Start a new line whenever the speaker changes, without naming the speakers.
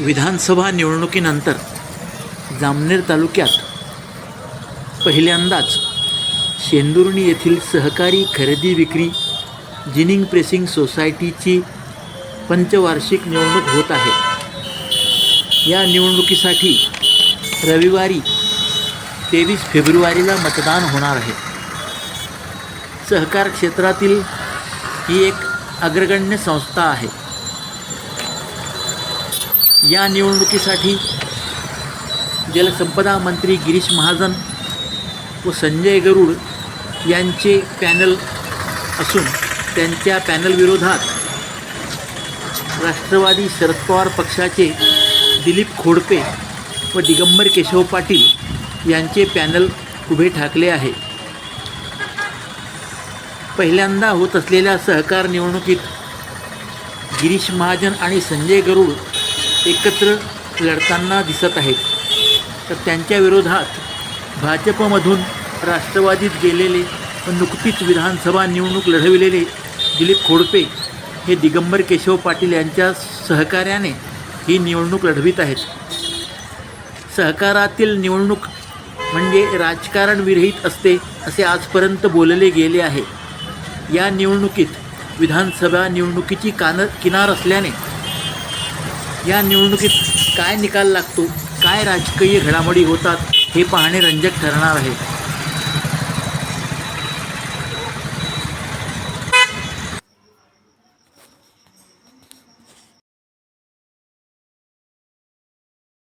विधानसभा निवडणुकीनंतर जामनेर तालुक्यात पहिल्यांदाच शेंदुर्णी येथील सहकारी खरेदी विक्री जिनिंग प्रेसिंग सोसायटीची पंचवार्षिक निवडणूक होत आहे. या निवडणुकीसाठी रविवारी तेवीस फेब्रुवारीला मतदान होणार आहे. सहकार क्षेत्रातील ही एक अग्रगण्य संस्था आहे. या निवडणुकीसाठी जलसंपदा मंत्री गिरीश महाजन व संजय गरुड यांचे पॅनल असून त्यांच्या पॅनलविरोधात राष्ट्रवादी शरद पवार पक्षाचे दिलीप खोडपे व दिगंबर केशव पाटील यांचे पॅनल उभे ठाकले आहे. पहिल्यांदा होत असलेल्या सहकार निवडणुकीत गिरीश महाजन आणि संजय गरुड एकत्र लढताना दिसत आहेत. तर त्यांच्या विरोधात भाजपमधून राष्ट्रवादीत गेलेले व नुकतीच विधानसभा निवडणूक लढविलेले दिलीप खोडपे हे दिगंबर केशव पाटील यांच्या सहकार्याने ही निवडणूक लढवित आहेत. सहकारातील निवडणूक म्हणजे राजकारण विरहित असते असे आजपर्यंत बोलले गेले आहे. या निवडणुकीत विधानसभा निवडणुकीची कान किनार असल्याने या निवडणुकीत काय निकाल लागतो? काय राजकीय घडामोडी होतात? हे पाहणे रंजक ठरणार आहे.